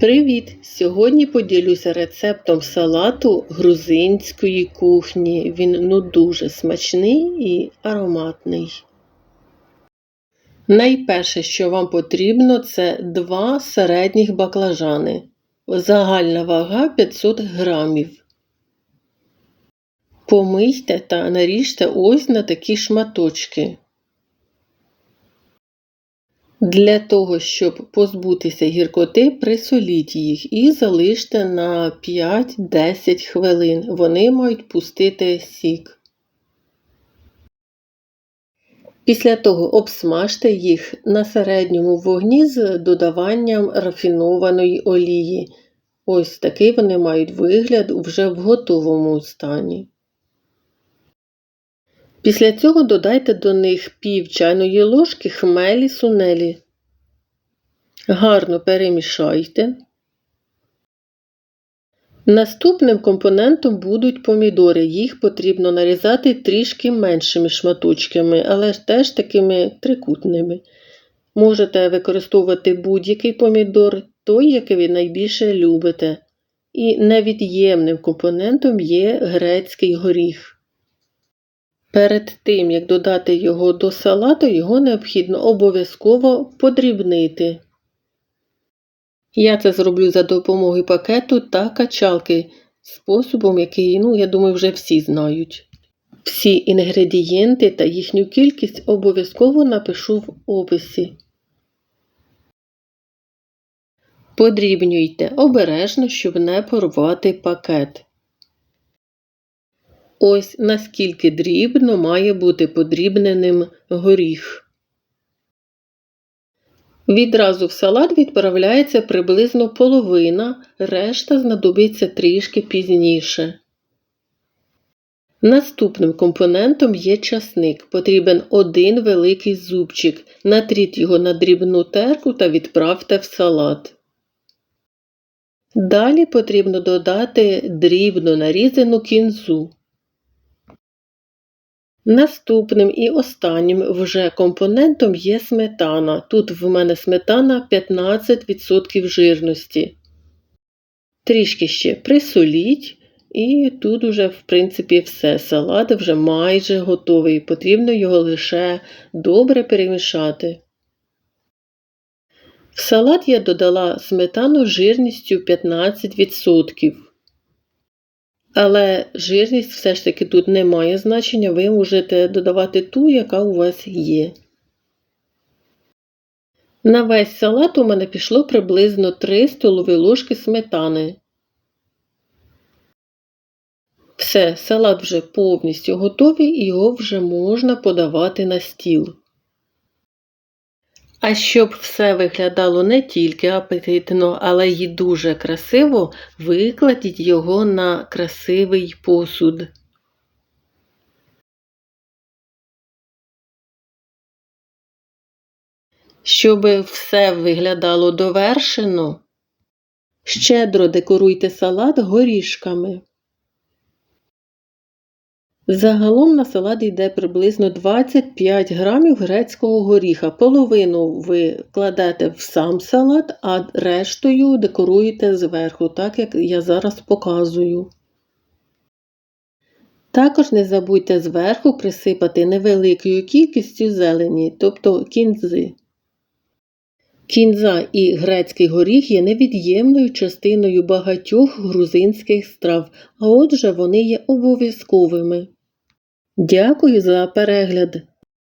Привіт! Сьогодні поділюся рецептом салату грузинської кухні. Він ну дуже смачний і ароматний. Найперше, що вам потрібно, це два середніх баклажани. Загальна вага 500 грамів. Помийте та наріжте ось на такі шматочки. Для того, щоб позбутися гіркоти, присоліть їх і залиште на 5-10 хвилин. Вони мають пустити сік. Після того обсмажте їх на середньому вогні з додаванням рафінованої олії. Ось такий вони мають вигляд вже в готовому стані. Після цього додайте до них пів чайної ложки хмелі сунелі. Гарно перемішайте. Наступним компонентом будуть помідори. Їх потрібно нарізати трішки меншими шматочками, але теж такими трикутними. Можете використовувати будь-який помідор, той, який ви найбільше любите. І невід'ємним компонентом є грецький горіх. Перед тим, як додати його до салату, його необхідно обов'язково подрібнити. Я це зроблю за допомогою пакету та качалки, способом, який, ну, я думаю, вже всі знають. Всі інгредієнти та їхню кількість обов'язково напишу в описі. Подрібнюйте обережно, щоб не порвати пакет. Ось наскільки дрібно має бути подрібненим горіх. Відразу в салат відправляється приблизно половина, решта знадобиться трішки пізніше. Наступним компонентом є часник. Потрібен один великий зубчик. Натріть його на дрібну терку та відправте в салат. Далі потрібно додати дрібно нарізану кінзу. Наступним і останнім вже компонентом є сметана. Тут в мене сметана 15% жирності. Трішки ще присоліть, і тут уже, в принципі, все. Салат вже майже готовий. Потрібно його лише добре перемішати. В салат я додала сметану жирністю 15%. Але жирність все ж таки тут не має значення, ви можете додавати ту, яка у вас є. На весь салат у мене пішло приблизно 3 столові ложки сметани. Все, салат вже повністю готовий і його вже можна подавати на стіл. А щоб все виглядало не тільки апетитно, але й дуже красиво, викладіть його на красивий посуд. Щоб все виглядало довершено, щедро декоруйте салат горішками. Загалом на салат йде приблизно 25 грамів грецького горіха. Половину ви кладете в сам салат, а рештою декоруєте зверху, так як я зараз показую. Також не забудьте зверху присипати невеликою кількістю зелені, тобто кінзи. Кінза і грецький горіх є невід'ємною частиною багатьох грузинських страв, а отже вони є обов'язковими. Дякую за перегляд!